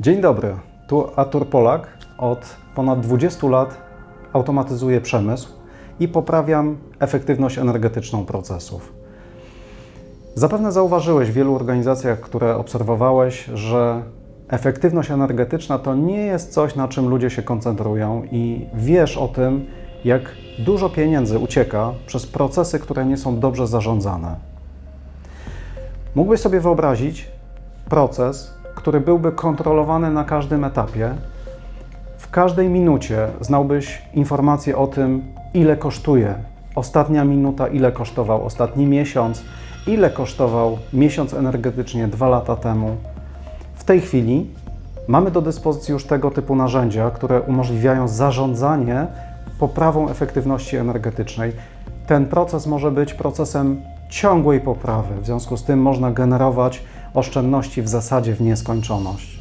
Dzień dobry, tu Artur Polak. Od ponad 20 lat automatyzuję przemysł i poprawiam efektywność energetyczną procesów. Zapewne zauważyłeś w wielu organizacjach, które obserwowałeś, że efektywność energetyczna to nie jest coś, na czym ludzie się koncentrują i wiesz o tym, jak dużo pieniędzy ucieka przez procesy, które nie są dobrze zarządzane. Mógłbyś sobie wyobrazić proces, który byłby kontrolowany na każdym etapie. W każdej minucie znałbyś informację o tym, ile kosztuje ostatnia minuta, ile kosztował ostatni miesiąc, ile kosztował miesiąc energetycznie dwa lata temu. W tej chwili mamy do dyspozycji już tego typu narzędzia, które umożliwiają zarządzanie poprawą efektywności energetycznej. Ten proces może być procesem ciągłej poprawy, w związku z tym można generować oszczędności w zasadzie w nieskończoność.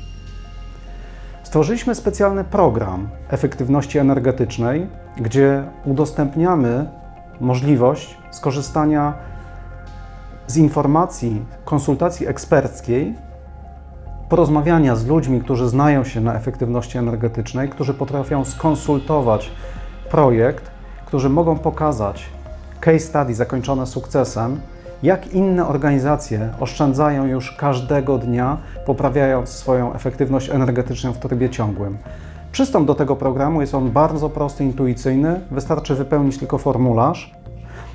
Stworzyliśmy specjalny program efektywności energetycznej, gdzie udostępniamy możliwość skorzystania z informacji, konsultacji eksperckiej, porozmawiania z ludźmi, którzy znają się na efektywności energetycznej, którzy potrafią skonsultować projekt, którzy mogą pokazać case study zakończone sukcesem, jak inne organizacje oszczędzają już każdego dnia, poprawiając swoją efektywność energetyczną w trybie ciągłym. Przystąp do tego programu, jest on bardzo prosty, intuicyjny, wystarczy wypełnić tylko formularz.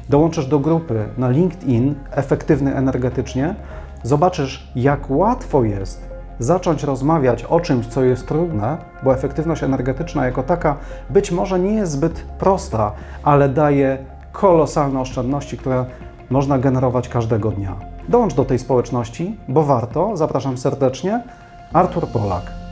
Dołączysz do grupy na LinkedIn Efektywny Energetycznie, zobaczysz, jak łatwo jest zacząć rozmawiać o czymś, co jest trudne, bo efektywność energetyczna jako taka być może nie jest zbyt prosta, ale daje kolosalne oszczędności, które można generować każdego dnia. Dołącz do tej społeczności, bo warto. Zapraszam serdecznie. Artur Polak.